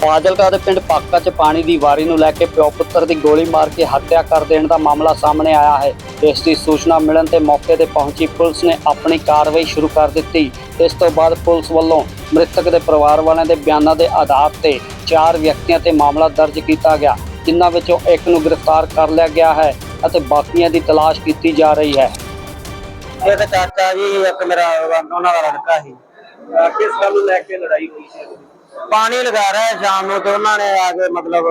ਫਾਜ਼ਿਲਕਾ ਦੇ ਪਿੰਡ ਪਾਕਾ 'ਚ ਪਾਣੀ ਦੀ ਵਾਰੀ ਨੂੰ ਲੈ ਕੇ ਪਿਓ ਪੁੱਤਰ ਦੀ ਗੋਲੀ ਮਾਰ ਕੇ ਹੱਤਿਆ ਕਰ ਦੇਣ ਦਾ ਮਾਮਲਾ ਸਾਹਮਣੇ ਆਇਆ ਹੈ। ਇਸ ਦੀ ਸੂਚਨਾ ਮਿਲਣ ਤੇ ਮੌਕੇ ਤੇ ਪਹੁੰਚੀ ਪੁਲਿਸ ਨੇ ਆਪਣੀ ਕਾਰਵਾਈ ਸ਼ੁਰੂ ਕਰ ਦਿੱਤੀ। ਇਸ ਤੋਂ ਬਾਅਦ ਪੁਲਿਸ ਵੱਲੋਂ ਮ੍ਰਿਤਕ ਦੇ ਪਰਿਵਾਰ ਵਾਲਿਆਂ ਦੇ ਬਿਆਨਾਂ ਦੇ ਆਧਾਰ ਤੇ ਚਾਰ ਵਿਅਕਤੀਆਂ ਤੇ ਮਾਮਲਾ ਦਰਜ ਕੀਤਾ ਗਿਆ, ਜਿਨ੍ਹਾਂ ਵਿੱਚੋਂ ਇੱਕ ਨੂੰ ਗ੍ਰਿਫਤਾਰ ਕਰ ਲਿਆ ਗਿਆ ਹੈ ਅਤੇ ਬਾਕੀਆਂ ਦੀ ਤਲਾਸ਼ ਕੀਤੀ ਜਾ ਰਹੀ ਹੈ। ਇਹ ਤਾਂ ਚਾਚਾ ਜੀ, ਇੱਕ ਮੇਰਾ ਉਹਨਾਂ ਦਾ ਲੜਕਾ ਸੀ। ਕਿਸ ਗੱਲ ਨੂੰ ਲੈ ਕੇ ਲੜਾਈ ਹੋਈ ਸੀ? ਪਾਣੀ ਲਗਾ ਰਿਹਾ ਸ਼ਾਮ ਨੂੰ ਤੇ ਉਹਨਾਂ ਨੇ ਆ ਕੇ ਮਤਲਬ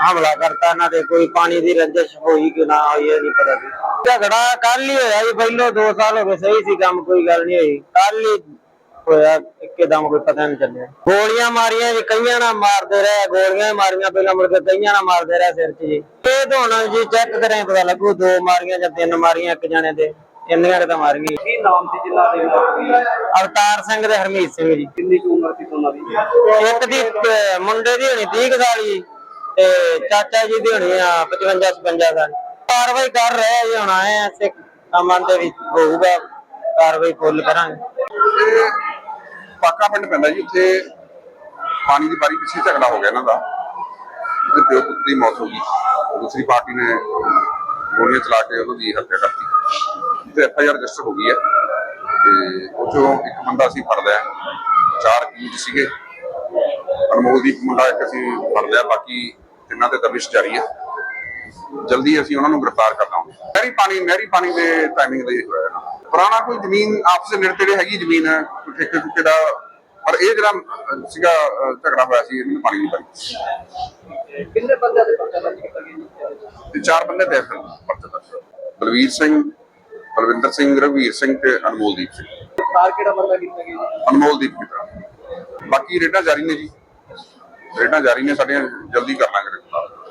ਹਮਲਾ ਕਰਤਾ। ਇਹਨਾਂ ਤੇ ਕੋਈ ਪਾਣੀ ਦੀ ਰੰਜਿਸ਼ ਹੋਈ ਕਿ ਨਾ ਹੋਈ, ਇਹ ਨਹੀਂ ਪਤਾ ਸੀ ਝਗੜਾ ਕੱਲ ਹੀ ਹੋਇਆ ਜੀ, ਪਹਿਲੋਂ 2 ਸਾਲ ਹੋ ਗਏ ਸਹੀ ਸੀ, ਕੰਮ ਕੋਈ ਗੱਲ ਨਹੀਂ ਹੋਈ। ਕੱਲ ਹੀ ਹੋਇਆ, ਇੱਕਦਮ ਕੋਈ ਪਤਾ ਨਹੀਂ ਚੱਲਿਆ। ਗੋਲੀਆਂ ਮਾਰੀਆਂ ਜੀ, ਕਈਆਂ ਨਾਲ ਮਾਰਦੇ ਰਹੇ, ਗੋਲੀਆਂ ਮਾਰੀਆਂ, ਪਹਿਲਾਂ ਮੁੜ ਕੇ ਕਈਆਂ ਨਾਲ ਮਾਰਦੇ ਰਹੇ ਸਿਰ 'ਚ ਜੀ। ਇਹ ਤਾਂ ਜੀ ਚੈੱਕ ਕਰੇ ਪਤਾ ਲੱਗੂ, ਦੋ ਮਾਰੀਆਂ ਜਾਂ ਤਿੰਨ ਮਾਰੀਆਂ ਇੱਕ ਜਾਣੇ ਤੇ ਇੰਨੀਆਂ ਕੁ ਤਾਂ ਮਾਰੀਆਂ ਕੀ ਨਾਮ ਸੀ ਜਿਨ੍ਹਾਂ ਦੇ ਮੌਤ ਅਵਤਾਰ ਸਿੰਘ ਤੇ ਹਰਮੀਤ ਸਿੰਘ ਜੀ। ਕਿੰਨੀ ਕੁ ਉਮਰ ਸੀ ਦੋਨਾਂ ਦੀ? ਇੱਕ ਦੀ ਅਹ, ਮੁੰਡੇ ਦੀ ਹੋਣੀ 30 ਕੁ ਸਾਲ ਜੀ ਤੇ ਚਾਚਾ ਜੀ ਦੀ ਹੋਣੀ ਆ 55 56 ਸਾਲ। ਕਾਰਵਾਈ ਕਰ ਰਹੇ ਆ ਜੀ ਹੁਣ ਆਏ ਆ ਸਿੱਖ ਅਮਨ ਦੇ ਵਿੱਚ ਹੋਊਗਾ ਕਾਰਵਾਈ ਫੁੱਲ ਕਰਾਂਗੇ। ਪਾਕਾ ਪਿੰਡ ਪੈਂਦਾ ਜੀ ਉੱਥੇ ਪਾਣੀ ਦੀ ਬਾਰੀ ਪਿੱਛੇ ਝਗੜਾ ਹੋ ਗਿਆ ਇਹਨਾਂ ਦਾ। ਤੇ ਪਿਓ ਪੁੱਤ ਦੀ ਮੌਤ ਹੋ ਗਈ। ਦੂਸਰੀ ਪਾਰਟੀ ਨੇ ਗੋਲੀਆਂ ਚਲਾ ਕੇ ਉਹਨਾਂ ਦੀ ਹੱਤਿਆ ਕਰਤੀ। ਤੇ ਐਫ ਆਈ ਆਰ ਰਜਿਸਟਰ ਹੋ ਗਈ ਹੈ। ਤੇ ਉਹ ਚੋਂ ਇੱਕ ਬੰਦਾ ਅਸੀਂ ਫੜ ਲਿਆ ਚਾਰ ਕੀਜ ਸੀਗੇ। ਅਨਮੋਲਦੀਪ ਮੁੰਡਾ ਇੱਕ ਅਸੀਂ ਫੜ ਲਿਆ ਬਾਕੀ ਤਿੰਨਾਂ ਤੇ ਦਬਿਸ਼ ਜਾਰੀ ਹੈ। ਜਲਦੀ ਅਸੀਂ ਉਹਨਾਂ ਨੂੰ ਗ੍ਰਿਫਤਾਰ ਕਰ ਲਾਂਗੇ। ਨਹਿਰੀ ਪਾਣੀ ਨਹਿਰੀ ਪਾਣੀ ਦੇ ਟਾਈਮਿੰਗ ਦੇ ਹੋਇਆ ਨਾ। ਪੁਰਾਣਾ ਕੋਈ ਜ਼ਮੀਨ ਆਪਸ ਦੇ ਨੇੜੇ ਹੈਗੀ ਜ਼ਮੀਨ ਹੈ ਕੋਈ ਠੇਕੇ ਠੁਕੇ ਦਾ? ਪਰ ਇਹ ਜਿਹੜਾ ਸੀਗਾ ਝਗੜਾ ਹੋਇਆ ਸੀ ਇਹਨੂੰ ਪਾਣੀ ਨਹੀਂ ਪਾਈ। ਕਿੰਨੇ ਬੰਦਿਆਂ ਦੇ ਪਰਚਾ ਗਿਆ ਜੀ? ਤੇ ਚਾਰ ਬੰਦੇ ਤੇ ਪਰਚਾ ਬਲਵੀਰ ਸਿੰਘ ਬਲਵਿੰਦਰ ਸਿੰਘ ਰਵੀਰ ਸਿੰਘ ਤੇ ਅਨਮੋਲਦੀਪ ਸਿੰਘ। ਕਾਰ ਕਿਹੜਾ ਬੰਦਾ ਕੀਤਾ ਗਿਆ ਅਨਮੋਲਦੀਪ ਦੀ ਤਰ੍ਹਾਂ ਬਾਕੀ ਰੇਡਾਂ ਜਾਰੀ ਨੇ ਜੀ। ਰੇਡਾਂ ਜਾਰੀ ਨੇ ਸਾਡੀਆਂ ਜਲਦੀ ਕਰ ਲਾਂਗੇ